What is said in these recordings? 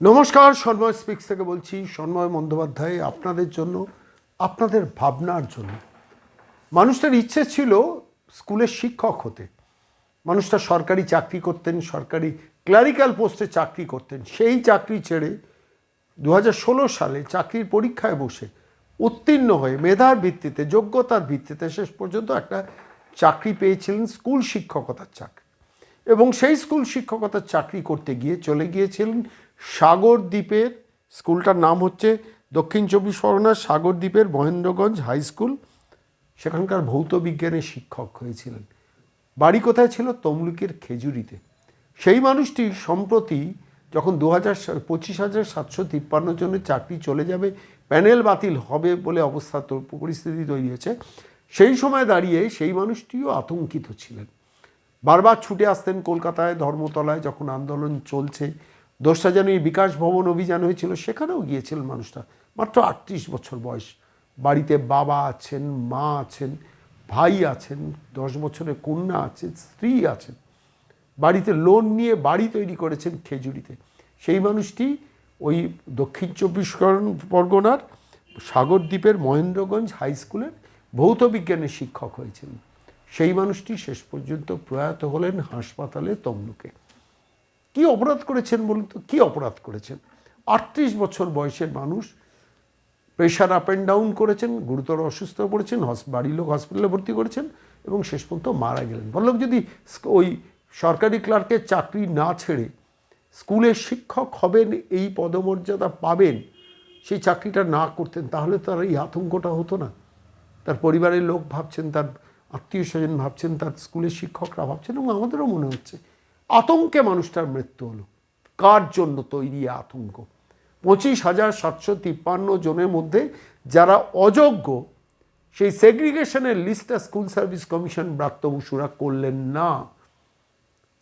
নমস্কার, সন্ময় স্পিক্স থেকে বলছি, সন্ময় বন্দ্যোপাধ্যায়, আপনাদের জন্য, আপনাদের ভাবনার জন্য। মানুষটার ইচ্ছে ছিল স্কুলের শিক্ষক হতে। মানুষটা সরকারি চাকরি করতেন, সরকারি ক্লারিক্যাল পোস্টে চাকরি করতেন। সেই চাকরি ছেড়ে দু হাজার ষোলো সালে চাকরির পরীক্ষায় বসে উত্তীর্ণ হয়ে মেধার ভিত্তিতে, যোগ্যতার ভিত্তিতে শেষ পর্যন্ত একটা চাকরি পেয়েছিলেন স্কুল শিক্ষকতার চাকরি। এবং সেই স্কুল শিক্ষকতার চাকরি করতে গিয়ে চলে গিয়েছিলেন সাগরদ্বীপের স্কুলটার নাম হচ্ছে দক্ষিণ চব্বিশ পরগনার সাগরদ্বীপের মহেন্দ্রগঞ্জ হাই স্কুল। সেখানকার ভৌত বিজ্ঞানের শিক্ষক হয়েছিলেন। বাড়ি কোথায় ছিল? তমলুকের খেজুরিতে। সেই মানুষটি সম্প্রতি যখন দু হাজার পঁচিশ হাজার সাতশো তিপ্পান্ন জনের চাকরি চলে যাবে, প্যানেল বাতিল হবে বলে অবস্থা পরিস্থিতি তৈরি হয়েছে, সেই সময় দাঁড়িয়ে সেই মানুষটিও আতঙ্কিত ছিলেন। বারবার ছুটে আসতেন কলকাতায় ধর্মতলায় যখন আন্দোলন চলছে দোসরা জানুয়ারি বিকাশ ভবন অভিযান হয়েছিল, সেখানেও গিয়েছিলেন মানুষটা। মাত্র আটত্রিশ বছর বয়স। বাড়িতে বাবা আছেন, মা আছেন, ভাই আছেন, দশ বছরের কন্যা আছে স্ত্রী আছেন। বাড়িতে লোন নিয়ে বাড়ি তৈরি করেছেন খেজুরিতে। সেই মানুষটি ওই দক্ষিণ চব্বিশ পরগন- পরগনার সাগরদ্বীপের মহেন্দ্রগঞ্জ হাই স্কুলের ভৌত বিজ্ঞানের শিক্ষক হয়েছিলেন সেই মানুষটি শেষ পর্যন্ত প্রয়াত হলেন হাসপাতালে তমলুকে। কি অপরাধ করেছেন বলুন তো? কি অপরাধ করেছেন? আটত্রিশ বছর বয়সের মানুষ প্রেশার আপ অ্যান্ড ডাউন করেছেন, গুরুতর অসুস্থ পড়েছেন, হস- বাড়ির লোক হসপিটালে ভর্তি করেছেন এবং শেষ পর্যন্ত মারা গেলেন। বললাম যদি ওই সরকারি ক্লার্কের চাকরি না ছেড়ে স্কুলের শিক্ষক হবেন, এই পদমর্যাদা পাবেন, সেই চাকরিটা না করতেন, তাহলে তার এই আতঙ্কটা হতো না। তার পরিবারের লোক ভাবছেন, তার আত্মীয় স্বজন ভাবছেন, তার স্কুলের শিক্ষকরা ভাবছেন এবং আমাদেরও মনে হচ্ছে আতঙ্কে মানুষটার মৃত্যু হলো। কার জন্য তৈরি আতঙ্ক? পঁচিশ হাজার সাতশো তিপ্পান্ন জনের মধ্যে যারা অযোগ্য, সেই সেগ্রিগেশনের লিস্টটা স্কুল সার্ভিস কমিশন ব্রাত্য বসুরা করলেন না।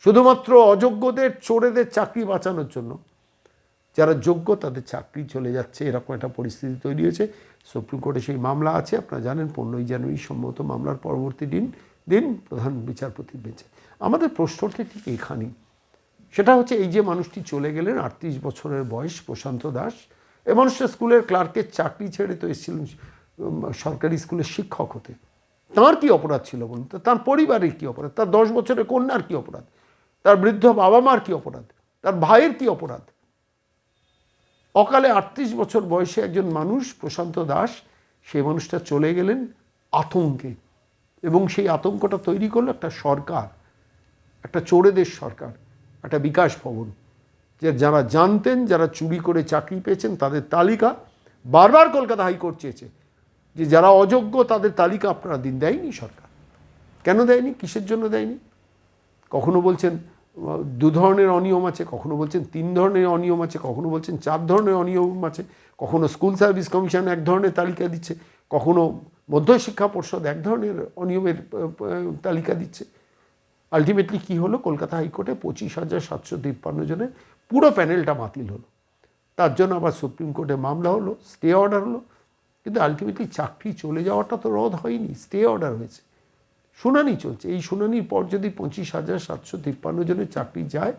শুধুমাত্র অযোগ্যদের, চোরেদের চাকরি বাঁচানোর জন্য। যারা যোগ্য, তাদের চাকরি চলে যাচ্ছে। এরকম একটা পরিস্থিতি তৈরি হয়েছে। সুপ্রিম কোর্টে সেই মামলা আছে। আপনারা জানেন, পনেরোই জানুয়ারি সম্ভবত মামলার পরবর্তী দিন। দিন প্রধান বিচারপতি বেঁচে। আমাদের প্রশ্নটি ঠিক এখানেই সেটা হচ্ছে এই যে মানুষটি চলে গেলেন আটত্রিশ বছরের বয়স প্রশান্ত দাস, এ মানুষটা স্কুলের ক্লার্কের চাকরি ছেড়ে তো এসেছিলেন সরকারি স্কুলের শিক্ষক হতে। তার কি অপরাধ ছিল বলুন তো? তার পরিবারের কি অপরাধ? তার দশ বছরের কন্যার কি অপরাধ? তার বৃদ্ধ বাবা মার কি অপরাধ? তার ভাইয়ের কি অপরাধ? অকালে আটত্রিশ বছর বয়সে একজন মানুষ, প্রশান্ত দাস সেই মানুষটা চলে গেলেন আতঙ্কে। এবং সেই আতঙ্কটা তৈরি করল একটা সরকার, একটা চোরেদের সরকার, একটা বিকাশ ভবন, যে যারা জানতেন, যারা চুরি করে চাকরি পেয়েছেন, তাদের তালিকা বারবার কলকাতা হাইকোর্ট চেয়েছে যে যারা অযোগ্য, তাদের তালিকা আপনারা দিন, দেয়নি সরকার। কেন দেয়নি? কিসের জন্য দেয়নি? কখনো বলছেন, দু ধরনের অনিয়ম আছে, কখনো বলছেন, তিন ধরনের অনিয়ম আছে, কখনো বলছেন, চার ধরনের অনিয়ম আছে, কখনো স্কুল সার্ভিস কমিশন এক ধরনের তালিকা দিচ্ছে, কখনো মধ্যশিক্ষা পর্ষদ এক ধরনের অনিয়মের তালিকা দিচ্ছে। আলটিমেটলি কি হলো? কলকাতা হাইকোর্টে পঁচিশ হাজার সাতশো তিপ্পান্ন জনের পুরো প্যানেলটা বাতিল হলো। তার জন্য আবার সুপ্রিম কোর্টে মামলা হলো, স্টে অর্ডার হলো। কিন্তু আলটিমেটলি চাকরি চলে যাওয়াটা তো রদ হয়নি, স্টে অর্ডার হয়েছে। শুনানি চলছে। এই শুনানির পর যদি পঁচিশ হাজার সাতশো তিপ্পান্ন জনের চাকরি যায়,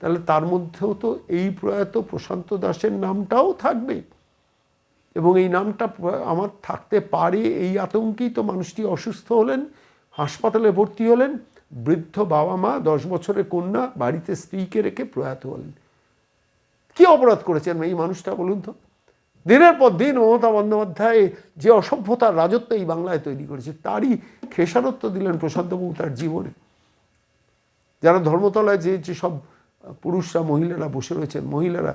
তাহলে তার মধ্যেও তো এই প্রয়াত প্রশান্ত দাসের নামটাও থাকবে। এবং এই নামটা আমার থাকতে পারে এই আতঙ্কেই তো মানুষটি অসুস্থ হলেন, হাসপাতালে ভর্তি হলেন, বৃদ্ধ বাবা মা, দশ বছরের কন্যা, বাড়িতে স্ত্রীকে রেখে প্রয়াত হলেন। কি অপরাধ করেছেন এই মানুষটা বলুন তো? দিনের পর দিন মমতা বন্দ্যোপাধ্যায় যে অসভ্যতার রাজত্ব এই বাংলায় তৈরি করেছে, তারই খেসারত্ব দিলেন প্রশান্তবাবু তার জীবনে। যারা ধর্মতলায় যে যেসব পুরুষরা, মহিলারা বসে রয়েছেন, মহিলারা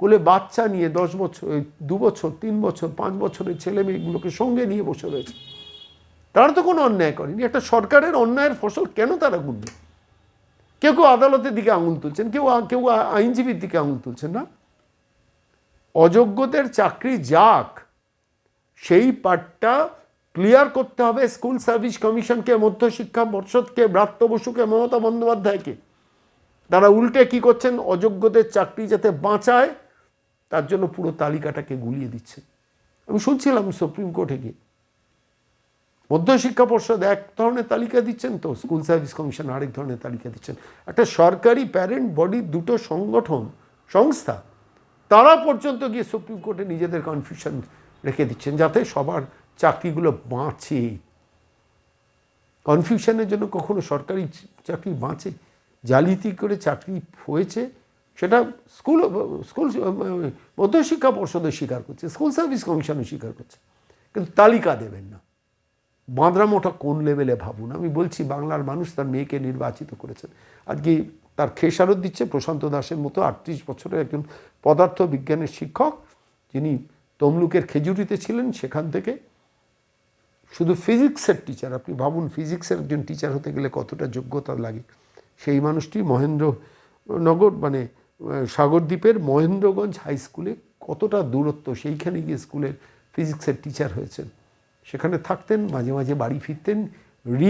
কোলে বাচ্চা নিয়ে দশ বছর দু বছর, তিন বছর, পাঁচ বছরের ছেলে মেয়েগুলোকে সঙ্গে নিয়ে বসে রয়েছে। তারা তো কোনো অন্যায় করেনি। একটা সরকারের অন্যায়ের ফসল কেন তারা গুনবে? কেউ কেউ আদালতের দিকে আঙুল তুলছেন, কেউ কেউ আইনজীবীর দিকে আঙুল তুলছেন না। অযোগ্যদের চাকরি যাক, সেই পার্টটা ক্লিয়ার করতে হবে স্কুল সার্ভিস কমিশনকে, মধ্যশিক্ষা পর্ষদকে, ব্রাত্য বসুকে, মমতা বন্দ্যোপাধ্যায়কে। তারা উল্টে কি করছেন? অযোগ্যদের চাকরি যাতে বাঁচায় তার জন্য পুরো তালিকাটাকে গুলিয়ে দিচ্ছে। আমি শুনছিলাম সুপ্রিম কোর্টে গিয়ে। মধ্যশিক্ষা পর্ষদ এক ধরনের তালিকা দিচ্ছেন তো, স্কুল সার্ভিস কমিশন আরেক ধরনের তালিকা দিচ্ছেন। একটা সরকারি প্যারেন্ট বডি দুটো সংগঠন, সংস্থা, তারা পর্যন্ত গিয়ে সুপ্রিম কোর্টে নিজেদের কনফিউশন রেখে দিচ্ছেন যাতে সবার চাকরিগুলো বাঁচে। কনফিউশনের জন্য কখনো সরকারি চাকরি বাঁচে। জালিয়াতি করে চাকরি হয়েছে। সেটা স্কুল স্কুল মধ্যশিক্ষা পর্ষদও স্বীকার করছে স্কুল সার্ভিস কমিশনও স্বীকার করছে। কিন্তু তালিকা দেবেন না। বাঁদরামোটা কোন লেভেলে ভাবুন? আমি বলছি বাংলার মানুষ তার মেয়েকে নির্বাচিত করেছেন। আজকে তার খেসারত দিচ্ছে প্রশান্ত দাসের মতো আটত্রিশ বছরের একজন পদার্থ বিজ্ঞানের শিক্ষক যিনি তমলুকের খেজুরিতে ছিলেন সেখান থেকে। শুধু ফিজিক্সের টিচার আপনি ভাবুন ফিজিক্সের একজন টিচার হতে গেলে কতটা যোগ্যতা লাগে? সেই মানুষটি মহেন্দ্রনগর মানে আহ, সাগরদ্বীপের মহেন্দ্রগঞ্জ হাই স্কুলে কতটা দূরত্ব, সেইখানে গিয়ে স্কুলের ফিজিক্সের টিচার হয়েছেন। সেখানে থাকতেন, মাঝে মাঝে বাড়ি ফিরতেন,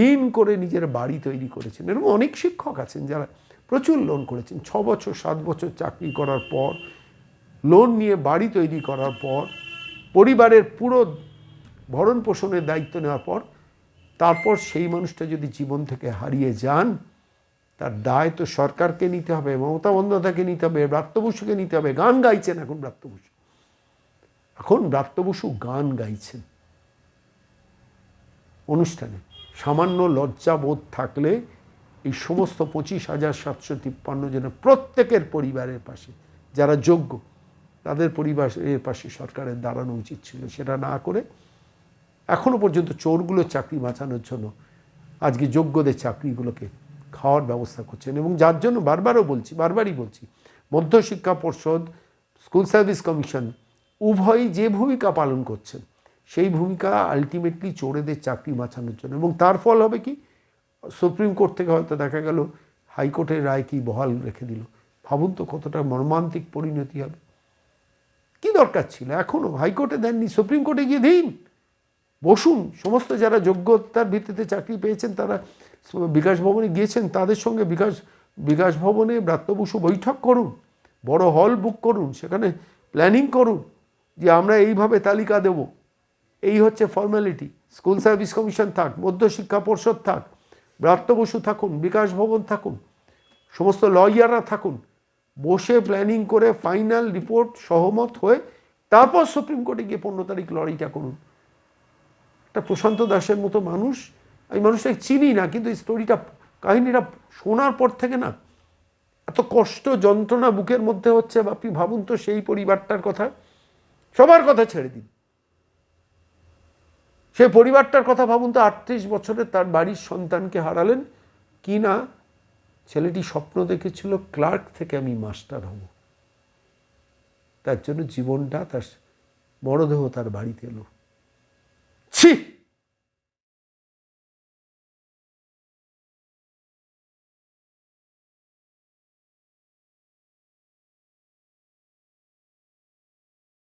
ঋণ করে নিজের বাড়ি তৈরি করেছেন এরকম অনেক শিক্ষক আছেন যারা প্রচুর লোন করেছেন। ছ বছর, সাত বছর চাকরি করার পর লোন নিয়ে বাড়ি তৈরি করার পর, পরিবারের পুরো ভরণ পোষণের দায়িত্ব নেওয়ার পর, তারপর সেই মানুষটা যদি জীবন থেকে হারিয়ে যান তার দায় তো সরকারকে নিতে হবে, মমতা বন্দ্যোপাধ্যায়কে নিতে হবে ব্রাত্য বসুকে নিতে হবে, গান গাইছেন এখন ব্রাত্য বসু এখন ব্রাত্য বসু গান গাইছেন। অনুষ্ঠানে সামান্য লজ্জাবোধ থাকলে এই সমস্ত পঁচিশ হাজার সাতশো তিপ্পান্ন জনের প্রত্যেকের পরিবারের পাশে, যারা যোগ্য, তাদের পরিবারের পাশে সরকারের দাঁড়ানো উচিত ছিল, সেটা না করে এখনও পর্যন্ত চোরগুলো চাকরি বাঁচানোর জন্য আজকে যোগ্যদের চাকরিগুলোকে খাওয়ার ব্যবস্থা করছেন এবং যার জন্য বারবারও বলছি, বারবারই বলছি, মধ্যশিক্ষা পর্ষদ, স্কুল সার্ভিস কমিশন উভয়ই যে ভূমিকা পালন করছেন, সেই ভূমিকা আলটিমেটলি চোরেদের চাকরি বাঁচানোর জন্য। এবং তার ফল হবে কি? সুপ্রিম কোর্ট থেকে হয়তো দেখা গেল, হাইকোর্টের রায় কি বহাল রেখে দিল। ভাবুন তো কতটা মর্মান্তিক পরিণতি হবে। কি দরকার ছিল? এখনও হাইকোর্টে দেননি, সুপ্রিম কোর্টে গিয়ে দিন। বসুন, সমস্ত যারা যোগ্যতার ভিত্তিতে চাকরি পেয়েছেন তারা বিকাশ ভবনে গিয়েছেন, তাদের সঙ্গে বিকাশ বিকাশ ভবনে ব্রাত্য বসু বৈঠক করুন, বড় হল বুক করুন, সেখানে প্ল্যানিং করুন যে আমরা এইভাবে তালিকা দেব। এই হচ্ছে ফর্ম্যালিটি স্কুল সার্ভিস কমিশন থাক, মধ্যশিক্ষা পর্ষদ থাক, ব্রাত্য বসু থাকুন, বিকাশ ভবন থাকুন, সমস্ত লয়াররা থাকুন, বসে প্ল্যানিং করে ফাইনাল রিপোর্ট সহমত হয়ে তারপর সুপ্রিম কোর্টে গিয়ে পনেরো তারিখ লড়াইটা করুন। একটা প্রশান্ত দাসের মতো মানুষ আমি মানুষটাকে চিনি না, কিন্তু এই স্টোরিটা কাহিনীটা শোনার পর থেকে না, এত কষ্ট, যন্ত্রণা বুকের মধ্যে হচ্ছে আপনি ভাবুন তো সেই পরিবারটার কথা। সবার কথা ছেড়ে দিন। সে পরিবারটার কথা ভাবুন তো আটত্রিশ বছরে তার বাড়ির সন্তানকে হারালেন। কি না? ছেলেটি স্বপ্ন দেখেছিল, ক্লার্ক থেকে আমি মাস্টার হব। তার জন্য জীবনটা, তার মরদেহ তার বাড়িতে এলো। ছি!